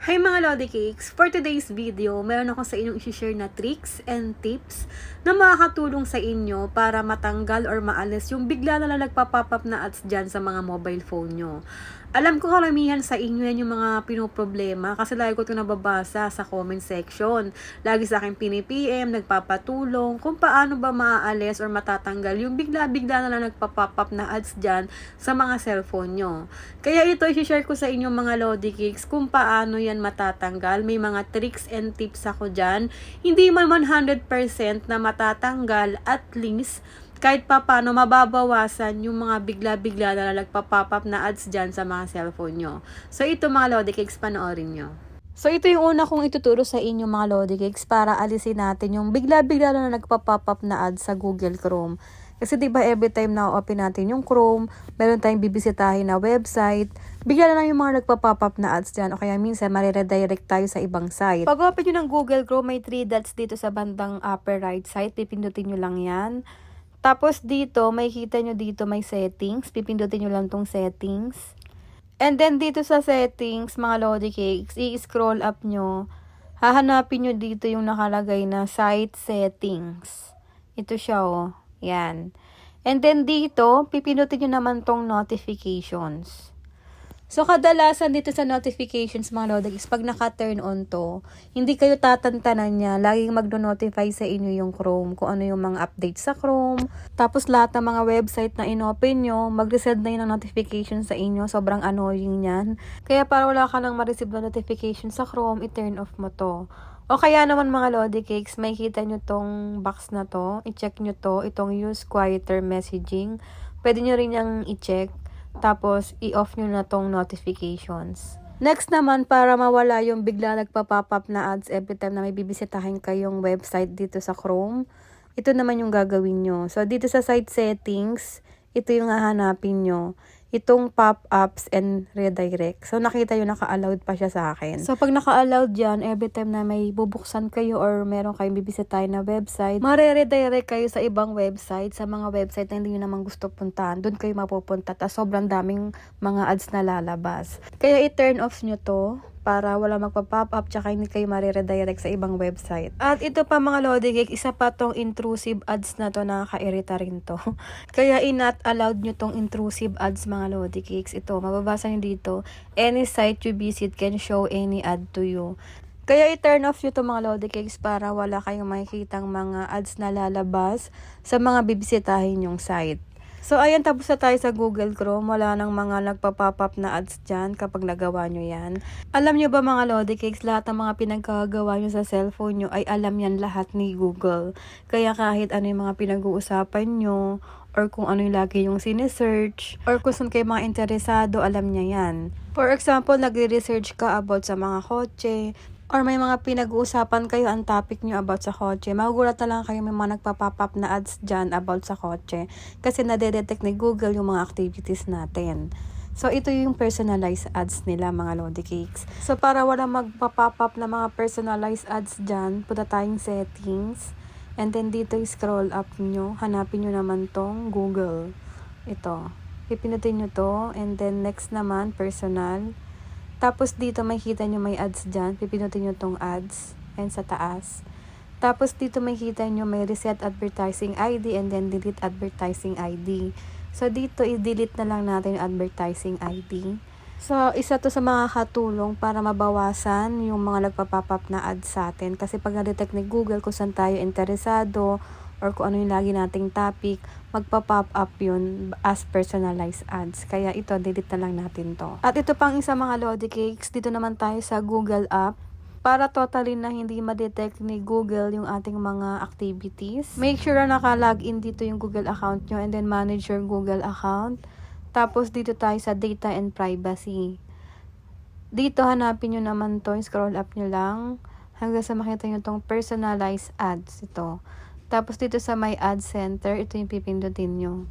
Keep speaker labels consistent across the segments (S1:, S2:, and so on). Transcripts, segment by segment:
S1: Hi mga Lodi Cakes! For today's video, meron ako sa inyong isi-share na tricks and tips na makakatulong sa inyo para matanggal or maalis yung bigla na lang nagpa-pop up na ads dyan sa mga mobile phone nyo. Alam ko karamihan sa inyo yan yung mga pinoproblema kasi lagi ko ito nababasa sa comment section. Lagi sa akin pinipm, nagpapatulong kung paano ba maaalis or matatanggal yung bigla-bigla na lang nagpa-pop up na ads dyan sa mga cellphone nyo. Kaya ito i-share ko sa inyo mga Lodi Cakes kung paano yan matatanggal. May mga tricks and tips ako dyan. Hindi man 100% na matatanggal at least kahit pa paano mababawasan yung mga bigla-bigla na nagpa-pop up na ads dyan sa mga cellphone nyo. So ito mga Lodi Cakes, panoorin nyo. So ito yung una kong ituturo sa inyo mga Lodi Cakes para alisin natin yung bigla-bigla na nagpa-pop up na ads sa Google Chrome. Kasi 'di ba every time na open natin yung Chrome, meron tayong bibisitahin na website, bigla na lang yung mga nagpa-pop up na ads diyan o kaya minsan mare-redirect tayo sa ibang site. Pag open niyo ng Google Chrome, may three dots dito sa bandang upper right side, pipindutin niyo lang 'yan. Tapos dito, may kita nyo dito may settings. Pipindutin nyo lang tong settings. And then dito sa settings, mga Lodi Cakes, i-scroll up nyo. Hahanapin nyo dito yung nakalagay na site settings. Ito siya oh. Yan. And then dito, pipindutin nyo naman tong notifications. So, kadalasan dito sa notifications mga Lodix, pag naka-turn on to, hindi kayo tatantanan niya. Laging magno-notify sa inyo yung Chrome, kung ano yung mga updates sa Chrome. Tapos, lahat ng mga website na inopen nyo, mag-resend na yun ng notification sa inyo. Sobrang annoying yan. Kaya para wala ka nang ma-receive na notification sa Chrome, i-turn off mo to. O kaya naman mga Lodi Cakes, may kita nyo tong box na to. I-check nyo to, itong use quieter messaging. Pwede nyo rin yung i-check. Tapos, i-off nyo na tong notifications. Next naman, para mawala yung bigla nagpa-pop up na ads every time na may bibisitahin kayong website dito sa Chrome, ito naman yung gagawin nyo. So, dito sa site settings, ito yung hahanapin nyo. Itong pop-ups and redirect. So, nakita yung naka-allowed pa siya sa akin. So, pag naka-allowed yan, every time na may bubuksan kayo or meron kayong bibisitahin na website, mare-redirect kayo sa ibang website, sa mga website na hindi nyo naman gusto puntahan. Doon kayo mapupunta. Tapos, sobrang daming mga ads na lalabas. Kaya, i-turn off nyo to para wala magpa-pop up tsaka hindi kayo mariredirect sa ibang website. At ito pa mga Lodi Geek, isa pa tong intrusive ads na to, nakakairita rin to. Kaya inat allowed nyo tong intrusive ads mga Lodi Geeks. Ito, mababasa nyo dito, any site you visit can show any ad to you. Kaya i-turn off nyo to mga Lodi Cakes para wala kayong makikitang mga ads na lalabas sa mga bibisitahin yung site. So, ayan, tapos na tayo sa Google Chrome. Wala nang mga nagpa-pop up na ads dyan kapag nagawa nyo yan. Alam nyo ba mga Lodi Cakes, lahat ng mga pinagkagawa nyo sa cellphone nyo ay alam yan lahat ni Google. Kaya kahit ano yung mga pinag-uusapan nyo, or kung ano yung lagi yung sinesearch, or kung saan kayo mga interesado, alam niya yan. For example, nagre-research ka about sa mga kotse, or may mga pinag-uusapan kayo ang topic nyo about sa kotse, magugulat na lang kayo may mga nagpa-pop up na ads dyan about sa kotse. Kasi nade-detect ni Google yung mga activities natin. So, ito yung personalized ads nila, mga Lodi Cakes. So, para wala magpa-pop up na mga personalized ads dyan, punta tayong settings. And then, dito scroll up nyo. Hanapin nyo naman tong Google. Ito. Pipinutin nyo to. And then, next naman, personal. Tapos dito makikita nyo may ads dyan. Pipinutin nyo tong ads. And sa taas. Tapos dito makikita nyo may reset advertising ID and then delete advertising ID. So dito i-delete na lang natin yung advertising ID. So isa to sa mga katulong para mabawasan yung mga nagpa-pop up na ads sa atin. Kasi pag na-detect ni Google kung saan tayo interesado or kung ano yung lagi nating topic, magpa-pop up yun as personalized ads. Kaya ito, delete na lang natin to. At ito pang isa mga Lodi Cakes, dito naman tayo sa Google app para totally na hindi ma-detect ni Google yung ating mga activities. Make sure na naka-login dito yung Google account nyo and then manage your Google account. Tapos dito tayo sa data and privacy. Dito hanapin nyo naman to, scroll up nyo lang hanggang sa makita nyo tong personalized ads ito. Tapos dito sa my ad center, ito yung pipindutin nyo.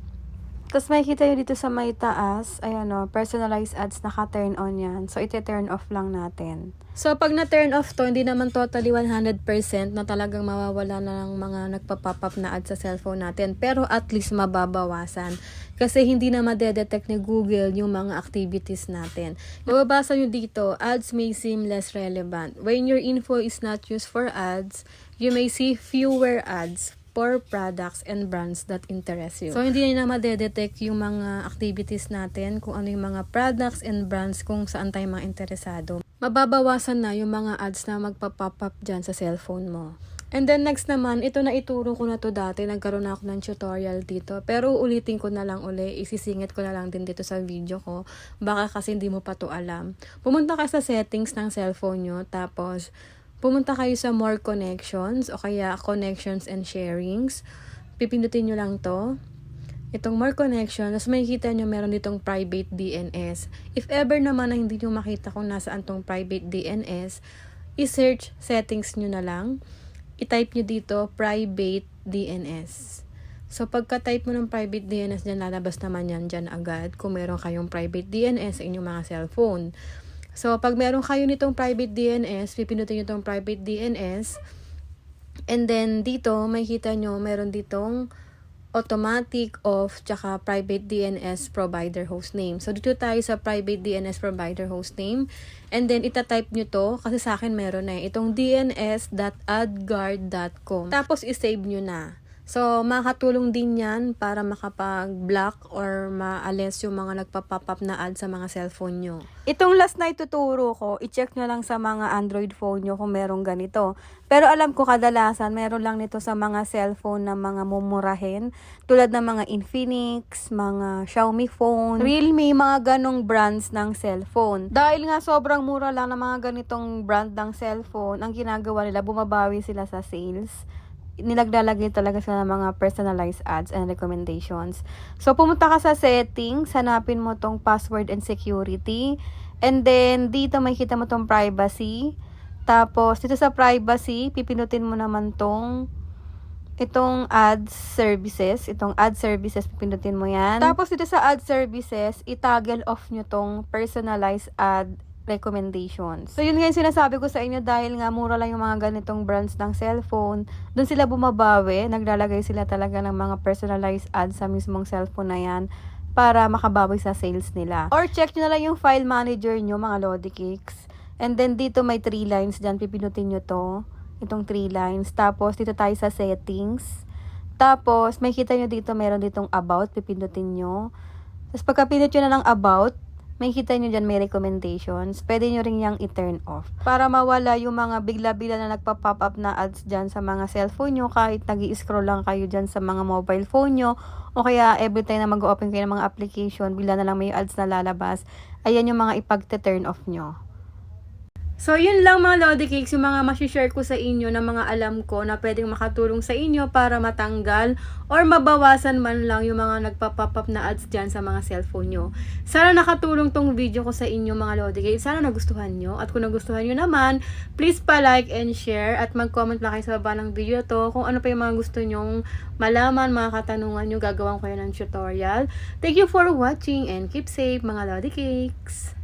S1: Tapos makikita nyo dito sa may taas, ayan o, personalized ads, naka-turn on yan. So, iti-turn off lang natin. So, pag na-turn off to, hindi naman totally 100% na talagang mawawala na ng mga nagpa-pop up na ads sa cellphone natin. Pero at least mababawasan. Kasi hindi na madedetect ni Google yung mga activities natin. Mababasa nyo dito, ads may seem less relevant. When your info is not used for ads, you may see fewer ads for products and brands that interest you. So, hindi na madedetect yung mga activities natin, kung ano yung mga products and brands kung saan tayo mga interesado. Mababawasan na yung mga ads na magpa-pop up dyan sa cellphone mo. And then next naman, ito na ituro ko na to dati, nagkaroon na ako ng tutorial dito. Pero ulitin ko na lang uli, isisingit ko na lang din dito sa video ko. Baka kasi hindi mo pa to alam. Pumunta ka sa settings ng cellphone nyo, tapos pumunta kayo sa more connections o kaya connections and sharings. Pipindutin nyo lang to. Itong more connections, tapos makikita nyo meron ditong private DNS. If ever naman na hindi nyo makita kung nasaan tong private DNS, i-search settings nyo na lang. I-type nyo dito private DNS. So, pagka-type mo ng private DNS dyan, lalabas naman yan dyan agad kung meron kayong private DNS sa inyong mga cellphone. So, pag meron kayo nitong private DNS, pipindutin nyo itong private DNS. And then, dito, makikita nyo, meron ditong automatic off tsaka private DNS provider hostname. So, dito tayo sa private DNS provider hostname. And then, itatype nyo to, kasi sa akin meron na eh, itong dns.adguard.com. Tapos, isave nyo na. So, makakatulong din yan para makapag-block or maalis yung mga nagpa-pop up na ad sa mga cellphone nyo. Itong last na ituturo ko, i-check nyo lang sa mga Android phone nyo kung merong ganito. Pero alam ko kadalasan, meron lang nito sa mga cellphone na mga mumurahin. Tulad ng mga Infinix, mga Xiaomi phone, Realme, mga ganong brands ng cellphone. Dahil nga sobrang mura lang ng mga ganitong brand ng cellphone, ang ginagawa nila, bumabawi sila sa sales nilaglalagay talaga sila ng mga personalized ads and recommendations. So, pumunta ka sa settings, hanapin mo tong password and security. And then, dito makikita mo tong privacy. Tapos, dito sa privacy, pipinutin mo naman tong itong ads services, itong ad services, pipindutin mo yan. Tapos, dito sa ad services, itoggle off nyo tong personalized ad recommendations. So, yun nga yung sinasabi ko sa inyo dahil nga mura lang yung mga ganitong brands ng cellphone. Doon sila bumabawi. Naglalagay sila talaga ng mga personalized ads sa mismong cellphone na yan para makabawi sa sales nila. Or check nyo na lang yung file manager nyo, mga Lodi Cakes. And then, dito may three lines dyan. Pipinutin nyo to. Itong three lines. Tapos, dito tayo sa settings. Tapos, may kita nyo dito, meron ditong about. Pipindutin nyo. Tapos, pagka pinut nyo na ng about, may kita nyo dyan may recommendations, pwede nyo rin yung i-turn off. Para mawala yung mga bigla-bigla na nagpa-pop up na ads dyan sa mga cellphone nyo, kahit nag scroll lang kayo dyan sa mga mobile phone nyo, o kaya every time na mag-open kayo ng mga application, bigla na lang may ads na lalabas, ayan yung mga ipag-turn off nyo. So, yun lang mga Lodi Cakes, yung mga masishare ko sa inyo na mga alam ko na pwedeng makatulong sa inyo para matanggal or mabawasan man lang yung mga nagpa-pop up na ads dyan sa mga cellphone nyo. Sana nakatulong tong video ko sa inyo mga Lodi Cakes. Sana nagustuhan nyo. At kung nagustuhan nyo naman, please pa-like and share at mag-comment lang kayo sa baba ng video to kung ano pa yung mga gusto nyong malaman, mga katanungan nyo, gagawan ko yan ng tutorial. Thank you for watching and keep safe mga Lodi Cakes!